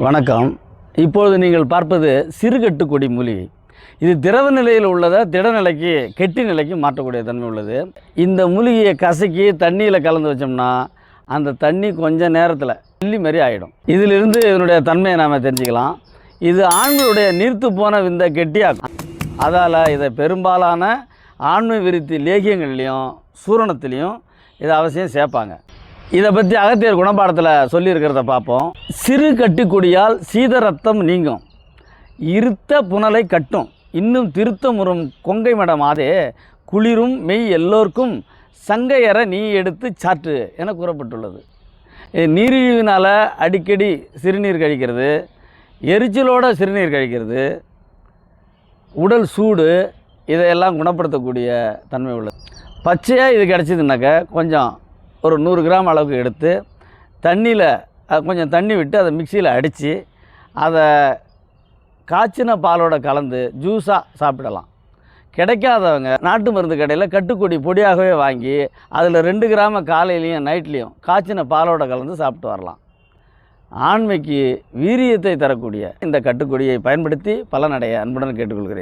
வணக்கம். இப்பொழுது நீங்கள் பார்ப்பது சிறுகட்டு கொடி மூலிகை இது திரவ நிலையில் உள்ளதை திடநிலைக்கு கெட்டி நிலைக்கு மாற்றக்கூடிய தன்மை உள்ளது. இந்த மூலிகையை கசக்கி தண்ணியில் கலந்து வச்சோம்னா அந்த தண்ணி கொஞ்ச நேரத்தில் வெள்ளி மாதிரி ஆகிடும் இதிலிருந்து இதனுடைய தன்மையை நாம் தெரிஞ்சுக்கலாம். இது ஆண்களுடைய நீர்த்து போன விந்த கெட்டியாக்கும் அதால் இதை பெரும்பாலான ஆண்மை விருத்தி லேகியங்கள்லேயும் சூரணத்துலேயும் இதை அவசியம் சேர்ப்பாங்க. இதை பற்றி அகத்தியர் குணபாடத்தில் சொல்லியிருக்கிறத பார்ப்போம். சிறு கட்டுக்குடியால் சீத ரத்தம் நீங்கும். இருத்த புனலை கட்டும். இன்னும் திருத்தமுறும் கொங்கை மடம் ஆதே குளிரும் மெய் எல்லோருக்கும் சங்கையற நீ எடுத்து சாற்று என கூறப்பட்டுள்ளது. நீரிழிவினால் அடிக்கடி சிறுநீர் கழிக்கிறது. எரிச்சலோட சிறுநீர் கழிக்கிறது. உடல் சூடு இதையெல்லாம் குணப்படுத்தக்கூடிய தன்மை உள்ளது. பச்சையாக இது கிடச்சிதுனாக்க கொஞ்சம் ஒரு நூறு கிராம் அளவுக்கு எடுத்து தண்ணியில் கொஞ்சம் தண்ணி விட்டு அதை மிக்சியில் அடித்து அதை காய்ச்சின பாலோட கலந்து ஜூஸாக சாப்பிடலாம். கிடைக்காதவங்க நாட்டு மருந்து கடையில் கட்டுக்கொடி பொடியாகவே வாங்கி அதில் ரெண்டு கிராம காலையிலையும் நைட்லேயும் காய்ச்சின பாலோட கலந்து சாப்பிட்டு வரலாம். ஆண்மைக்கு வீரியத்தை தரக்கூடிய இந்த கட்டுக்கொடியை பயன்படுத்தி பலனடைய அன்புடன் கேட்டுக்கொள்கிறேன்.